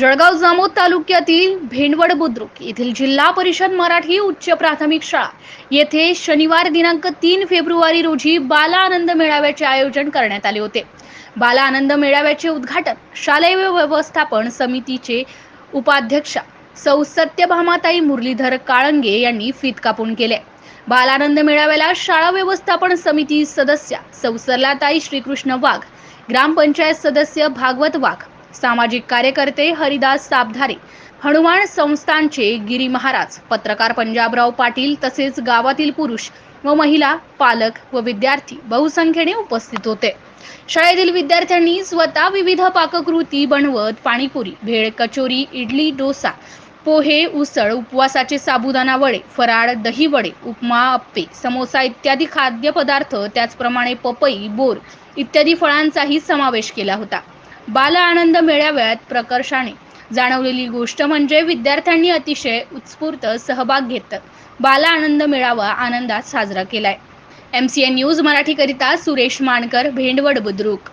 जळगाव जामोद तालुक्यातील भेंडवड बुद्रुक येथील जिल्हा परिषद मराठी उच्च प्राथमिक शाळा येथे शनिवार दिनांक तीन फेब्रुवारी रोजी बाला आनंद मेळाव्याचे आयोजन करण्यात आले होते. बाला आनंद मेळाव्याचे उद्घाटन शालेय व्यवस्थापन समितीचे उपाध्यक्षा सौ सत्यभामाताई मुरलीधर काळंगे यांनी फीत कापून केले. बालानंद मेळाव्याला शाळा व्यवस्थापन समिती सदस्या सौ सरलाताई श्रीकृष्ण वाघ ग्रामपंचायत सदस्य भागवत वाघ सामाजिक कार्यकर्ते हरिदास साबधारे हनुमान संस्थानचे गिरी महाराज पत्रकार पंजाबराव पाटील तसेच गावातील पुरुष व महिला पालक व विद्यार्थी बहुसंख्येने उपस्थित होते. शाळेतील विद्यार्थ्यांनी स्वतः विविध पाककृती बनवत पाणीपुरी भेळ कचोरी इडली डोसा पोहे उसळ उपवासाचे साबुदाणा वडे फराळ दही वडे उपमा अप्पे समोसा इत्यादी खाद्यपदार्थ त्याचप्रमाणे पपई बोर इत्यादी फळांचाही समावेश केला होता. बाल आनंद मेळाव्यात प्रकर्षाने. जाणवलेली गोष्ट म्हणजे विद्यार्थ्यांनी अतिशय उत्स्फूर्त सहभाग घेत बाल आनंद मेळावा आनंदात साजरा केलाय. एम सी एन न्यूज मराठीकरिता सुरेश मानकर भेंडवड बुद्रुक.